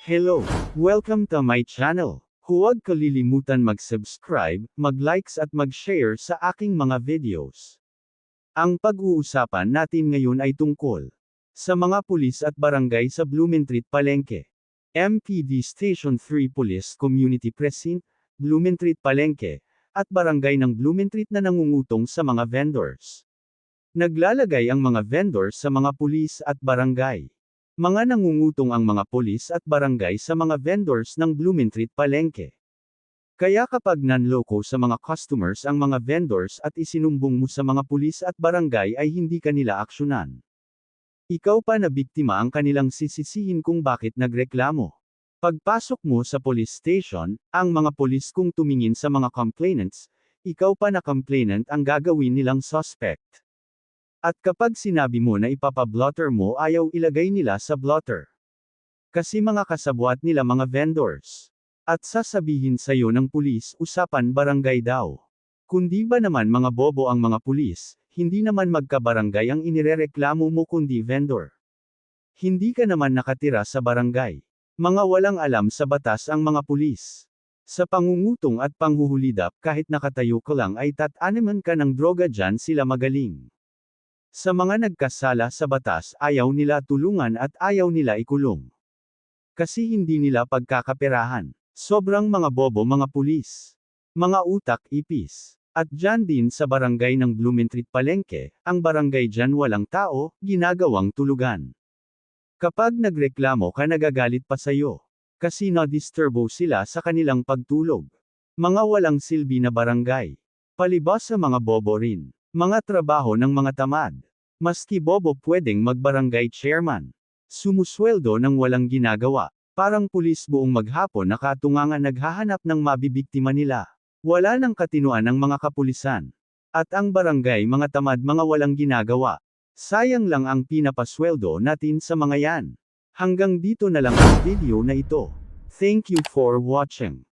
Hello! Welcome to my channel. Huwag kalilimutan mag-subscribe, mag-likes at mag-share sa aking mga videos. Ang pag-uusapan natin ngayon ay tungkol sa mga pulis at barangay sa Blumentritt, Palengke. MPD Station 3 Police Community Precinct, Blumentritt, Palengke, at barangay ng Blumentritt na nangungutong sa mga vendors. Naglalagay ang mga vendors sa mga pulis at barangay. Mga nangungutong ang mga polis at barangay sa mga vendors ng Blumentritt Palengke. Kaya kapag nanloko sa mga customers ang mga vendors at isinumbong mo sa mga pulis at barangay ay hindi kanila aksyonan. Ikaw pa na biktima ang kanilang sisisihin kung bakit nagreklamo. Pagpasok mo sa police station, ang mga polis kung tumingin sa mga complainants, ikaw pa na complainant ang gagawin nilang suspect. At kapag sinabi mo na ipapablotter mo ayaw ilagay nila sa blotter. Kasi mga kasabwat nila mga vendors. At sasabihin sa'yo ng pulis, usapan barangay daw. Kundi ba naman mga bobo ang mga pulis, hindi naman magkabarangay ang inirereklamo mo kundi vendor. Hindi ka naman nakatira sa barangay. Mga walang alam sa batas ang mga pulis. Sa pangungutong at panghuhulidap kahit nakatayo ka lang ay tataniman ka ng droga dyan sila magaling. Sa mga nagkasala sa batas ayaw nila tulungan at ayaw nila ikulong. Kasi hindi nila pagkakaperahan. Sobrang mga bobo mga pulis. Mga utak ipis. At dyan din sa barangay ng Blumentritt Palengke, ang barangay dyan walang tao, ginagawang tulugan. Kapag nagreklamo ka nagagalit pa sayo. Kasi na-disturbo sila sa kanilang pagtulog. Mga walang silbi na barangay. Palibas sa mga bobo rin. Mga trabaho ng mga tamad. Maski bobo pwedeng magbarangay chairman. Sumusweldo ng walang ginagawa. Parang pulis buong maghapon na katungangan naghahanap ng mabibiktima nila. Wala nang katinuan ng mga kapulisan. At ang barangay mga tamad mga walang ginagawa. Sayang lang ang pinapasweldo natin sa mga yan. Hanggang dito na lang ang video na ito. Thank you for watching.